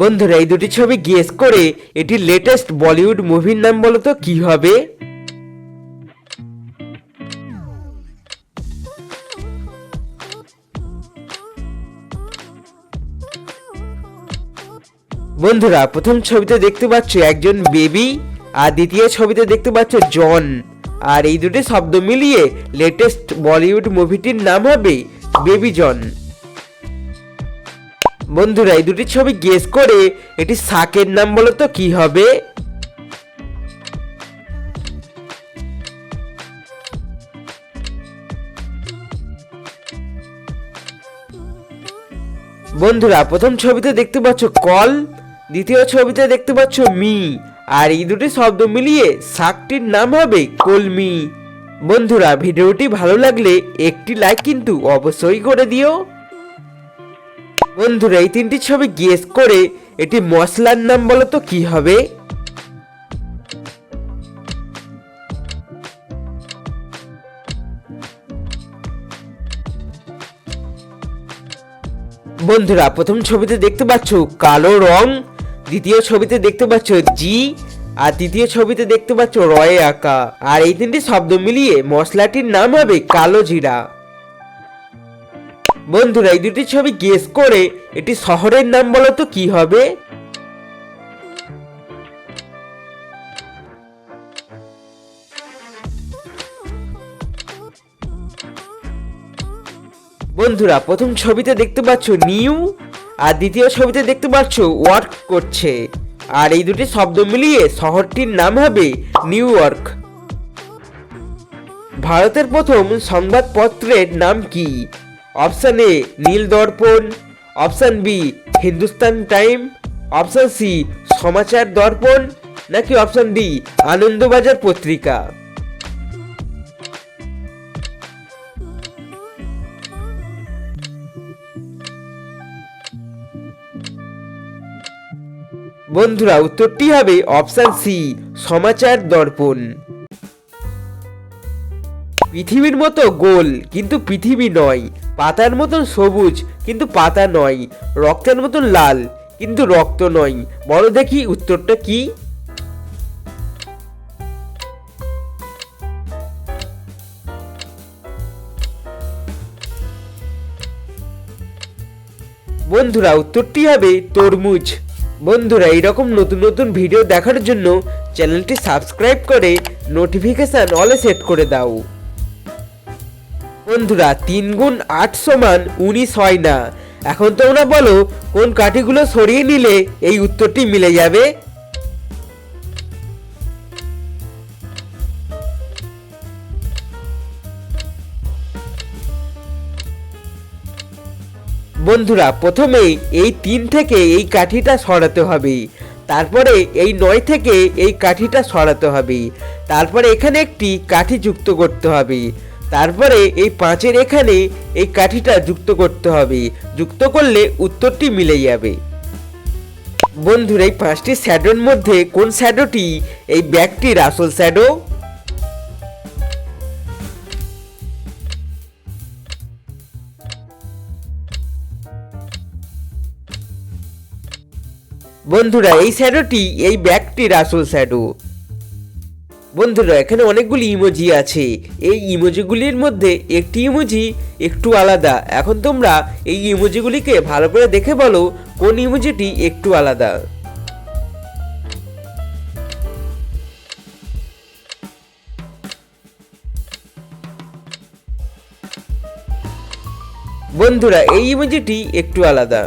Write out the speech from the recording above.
বন্ধুরা, এই দুটি ছবি গেস করে এটি লেটেস্ট বলিউড মুভির নাম বলতো কি হবে? বন্ধুরা, প্রথম ছবিতে দেখতে পাচ্ছ একজন বেবি আর দ্বিতীয় ছবিতে দেখতে পাচ্ছ জন। আর এই দুটি শব্দ মিলিয়ে লেটেস্ট বলিউড মুভিটির নাম হবে বেবি জন। বন্ধুরা, এই দুটি ছবি গেস করে এটি শাকের নাম বলো তো, কি হবে? বন্ধুরা, প্রথম ছবিতে দেখতে পাচ্ছ কল, দ্বিতীয় ছবিতে দেখতে পাচ্ছ মি, আর এই দুটি শব্দ মিলিয়ে শাকটির নাম হবে কলমি। বন্ধুরা, ভিডিওটি ভালো লাগলে একটি লাইক কিন্তু অবশ্যই করে দিও। বন্ধুরা, এই তিনটি ছবি গেস করে এটি মশলার নাম বলো তো কি হবে? বন্ধুরা, প্রথম ছবিতে দেখতে পাচ্ছ কালো রং, দ্বিতীয় ছবিতে দেখতে পাচ্ছ জি আর তৃতীয় ছবিতে দেখতে পাচ্ছ রয়ে আঁকা। আর এই তিনটি শব্দ মিলিয়ে মশলাটির নাম হবে কালো জিরা। বন্ধুরা, এই দুটি ছবি গেস করে এটি শহরের নাম বলো তো কি হবে? বন্ধুরা, প্রথম ছবিতে দেখতে পাচ্ছ নিউ, আর দ্বিতীয় ছবিতে দেখতে পাচ্ছ ওয়ার্ক করছে। আর এই দুটি শব্দ মিলিয়ে শহরটির নাম হবে নিউ ইয়র্ক। ভারতের প্রথম সংবাদপত্রের নাম কি? Option A Nil Darpan option B Hindustan Time option C Samachar Darpan নাকি অপশান ডি আনন্দবাজার পত্রিকা বন্ধুরা উত্তরটি হবে অপশান সি সমাচার দর্পণ পৃথিবীর মতো গোল, কিন্তু পৃথিবী নয়। পাতার মতন সবুজ, কিন্তু পাতা নয়। রক্তের মতন লাল, কিন্তু রক্ত নয়। বলো দেখি উত্তরটা কি? বন্ধুরা, উত্তরটি হবে তরমুজ। বন্ধুরা, এইরকম নতুন নতুন ভিডিও দেখার জন্য চ্যানেলটি সাবস্ক্রাইব করে নোটিফিকেশান অলে সেট করে দাও। বন্ধুরা, তিন গুণ আট সমান উনিশ হয় না। এখন তোমরা বলো, কোন কাঠিগুলো সরিয়ে নিলে এই উত্তরটি মিলে যাবে? বন্ধুরা, প্রথমে এই তিন থেকে এই কাঠিটা সরাতে হবে। তারপরে এই নয় থেকে এই কাঠিটা সরাতে হবে। তারপরে এখানে একটি কাঠি যুক্ত করতে হবে। তারপরে এই পাঁচের এখানে এই কাঠিটা যুক্ত করতে হবে। যুক্ত করলে উত্তরটি মিলে যাবে। বন্ধুরা, এই পাঁচটি শ্যাডোর মধ্যে কোন শ্যাডোটি? এই ব্যাগটির আসল শ্যাডো। বন্ধুরা, এই শ্যাডোটি এই ব্যাগটির আসল শ্যাডো। বন্ধুরা, এখানে অনেকগুলি ইমোজি আছে। এই ইমোজিগুলির মধ্যে একটি ইমোজি একটু আলাদা। এখন তোমরা এই ইমোজিগুলিকে ভালো করে দেখে বলো, কোন ইমোজিটি একটু আলাদা। বন্ধুরা, এই ইমোজিটি একটু আলাদা।